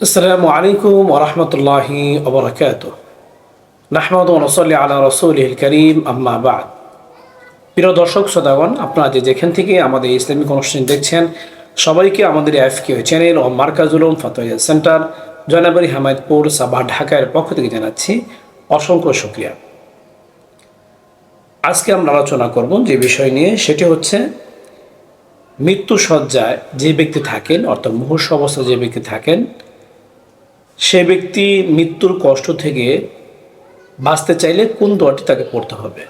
السلام عليكم ورحمة الله وبركاته নাহমাদ নসল্লি আলা রসুল করিম আম্মা বাদ প্রিয় দর্শক শ্রোতাগণ আপনারা যে যেখান থেকে আমাদের ইসলামিক অনুষ্ঠান দেখছেন সবাইকে আমাদের এফ কিউ চ্যানেল ও মার্কাজুলম ফতোয়া সেন্টার জয়নাবাড়ি হামায়তপুর সাবাহ ঢাকার পক্ষ থেকে জানাচ্ছি অসংখ্য শুক্রিয়া আজকে আমরা আলোচনা করব যে বিষয় নিয়ে সেটি হচ্ছে মৃত্যু সজ্জায় যে ব্যক্তি থাকেন অর্থাৎ মুহূর্ষ অবস্থায় যে ব্যক্তি থাকেন সে ব্যক্তি মৃত্যুর কষ্ট থেকে বাঁচতে চাইলে কোন দোয়াটি তাকে পড়তে হবে?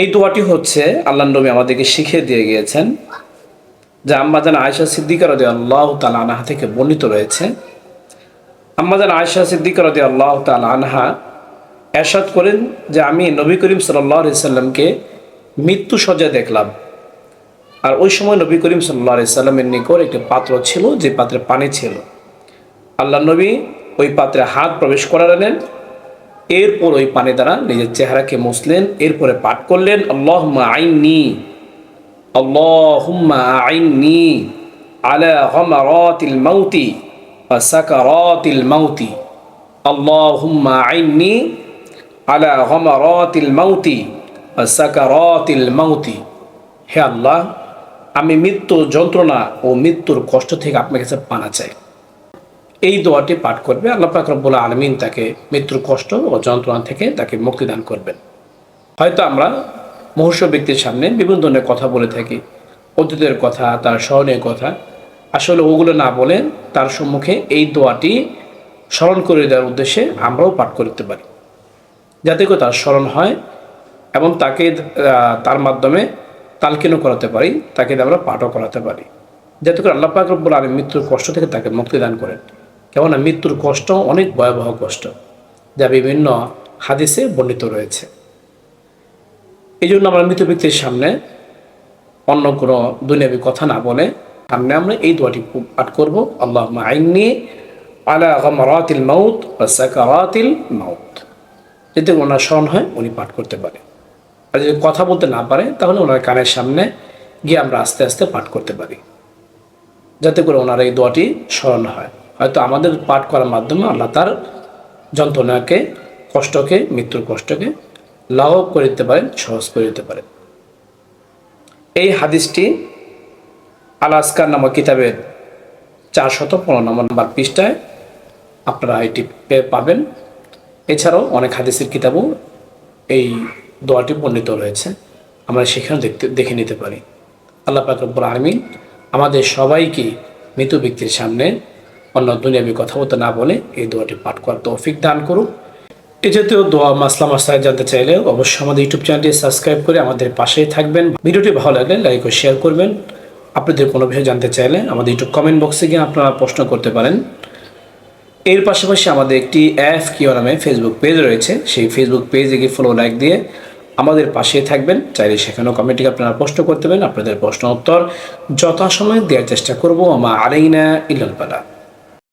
এই দোয়াটি হচ্ছে আল্লাহ নবী আমাদেরকে শিখিয়ে দিয়ে গিয়েছেন, যা আম্মাজান আয়সা সিদ্দিকার রদি আল্লাহ তাল আনহা থেকে বর্ণিত রয়েছে। আম্মাজান আয়সা সিদ্দিকার রদি আল্লাহ তালা আনহা এরশাদ করেন যে, আমি নবী করিম সাল্লাহ সাল্লামকে মৃত্যু সজ্জায় দেখলাম। আর ওই সময় নবী করিম সাল্লাহ সাল্লামের নিকট একটি পাত্র ছিল, যে পাত্রে পানি ছিল। আল্লাহ নবী ওই পাত্রে হাত প্রবেশ করালেন, এরপর ওই পানি দ্বারা নিজের চেহারাকে মুছলেন, এরপরে পাঠ করলেন আল্লাহ আইননি, আল্লাহুম্মা আইননি আলা মাউতি মাউতি। আইননি আলা মাউতি মাউতি। হে আল্লাহ আমি মৃত্যু যন্ত্রণা ও মৃত্যুর কষ্ট থেকে আপনার কাছে পানা চাই। এই দোয়াটি পাঠ করবে আল্লাহ পাক রব্বুল আলমিন তাকে মৃত্যুর কষ্ট ও যন্ত্রণা থেকে তাকে মুক্তিদান করবেন। হয়তো আমরা মহর্ষ ব্যক্তির সামনে বিভিন্ন ধরনের কথা বলে থাকি, অতীতের কথা, তার স্মরণের কথা। আসলে ওগুলো না বলে তার সম্মুখে এই দোয়াটি স্মরণ করে দেওয়ার উদ্দেশ্যে আমরাও পাঠ করতে পারি। যাতে করে তার স্মরণ হয় এবং তাকে তার মাধ্যমে তালকিনও করাতে পারি, তাকে আমরা পাঠও করাতে পারি। যাতে করে আল্লাহ পাক রব্বুল আলম মৃত্যুর কষ্ট থেকে তাকে মুক্তিদান করেন। কেননা মৃত্যুর কষ্ট অনেক ভয়াবহ কষ্ট, যা বিভিন্ন হাদিসে বর্ণিত রয়েছে। এই জন্য আমরা মৃত ব্যক্তির সামনে অন্য কোনো দুনিয়াবি কথা না বলে সামনে আমরা এই দোয়াটি পাঠ করব। আল্লাহ আইনি আলা গমরাতিল মাউত বা সাকারাতিল মাউত। যাতে ওনার স্মরণ হয়, উনি পাঠ করতে পারে আর যদি কথা বলতে না পারে, তাহলে ওনার কানের সামনে গিয়ে আমরা আস্তে আস্তে পাঠ করতে পারি। যাতে করে ওনার এই দোয়াটি স্মরণ হয়। হয়তো আমাদের পাঠ করার মাধ্যমে আল্লাহ তার যন্ত্রণাকে, কষ্টকে, মৃত্যুর কষ্টকে লাঘব করে দিতে পারেন, সহজ করে দিতে পারেন। এই হাদিসটি আল আসকার নামক কিতাবের চারশত পনেরো নম্বর পৃষ্ঠায় আপনারা এটি পাবেন। এছাড়াও অনেক হাদিসের কিতাবও এই দোয়াটি বর্ণিত রয়েছে। আমরা সেখানে দেখতে, দেখে নিতে পারি। আল্লাহ পাকরবুল আলমিন আমাদের সবাইকে মৃত ব্যক্তির সামনে অন্য দুনিয়াবি কথা বলতে না বলে এই দোয়াটি পাঠ করার তৌফিক দান করুক এ জাতীয় দোয়া, মাসলা মাসায় জানতে চাইলে অবশ্যই আমাদের ইউটিউব চ্যানেলটি সাবস্ক্রাইব করে আমাদের পাশেই থাকবেন। ভিডিওটি ভালো লাগলে লাইক ও শেয়ার করবেন। আপনাদের কোনো বিষয়ে জানতে চাইলে আমাদের ইউটিউব কমেন্ট বক্সে গিয়ে আপনারা প্রশ্ন করতে পারেন। এর পাশাপাশি আমাদের একটি অ্যাপ কিও নামে ফেসবুক পেজ রয়েছে। সেই ফেসবুক পেজে গিয়ে ফলো লাইক দিয়ে আমাদের পাশে থাকবেন। চাইলে সেখানেও কমেন্টে আপনারা প্রশ্ন করতে পারেন, আপনাদের প্রশ্ন উত্তর যথাসময়ে দেওয়ার চেষ্টা করব। আমার আমা আলাইনা ইলাল পালা